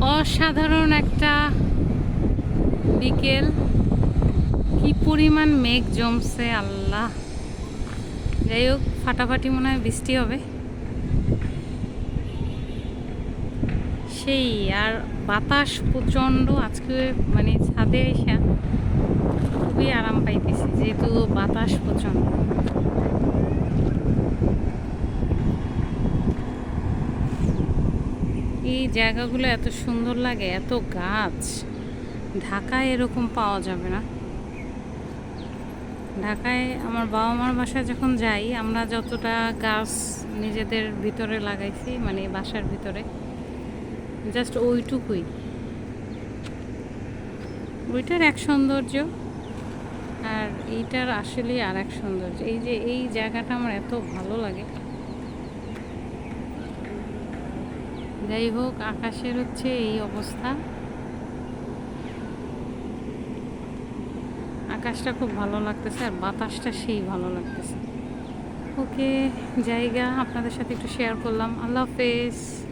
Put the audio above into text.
অসাধারণ একটা বিকেল। কি পরিমাণ মেঘ জমছে, আল্লাহ। যাই হোক, ফাটাফাটি মনে হয় বৃষ্টি হবে। সেই, আর বাতাস প্রচণ্ড, আজকে মানে ছাদে এসে খুবই আরাম পাইতেছি, যেহেতু বাতাস প্রচণ্ড। এই জায়গাগুলো এত সুন্দর লাগে, এত গাছ। ঢাকায় এরকম পাওয়া যাবে না। ঢাকায় আমার বাবা মার বাসায় যখন যাই, আমরা যতটা গাছ নিজেদের ভিতরে লাগাইছি মানে বাসার ভিতরে জাস্ট ওইটুকুই। ওইটার এক সৌন্দর্য, আর এইটার আসলেই আর এক সৌন্দর্য। এই যে এই জায়গাটা আমার এত ভালো লাগে। যাই হোক, আকাশের হচ্ছে এই অবস্থা। আকাশটা খুব ভালো লাগতেছে আর বাতাসটা সেই ভালো লাগতেছে। ওকে, জায়গা আপনাদের সাথে একটু শেয়ার করলাম। আল্লাহ হাফেজ।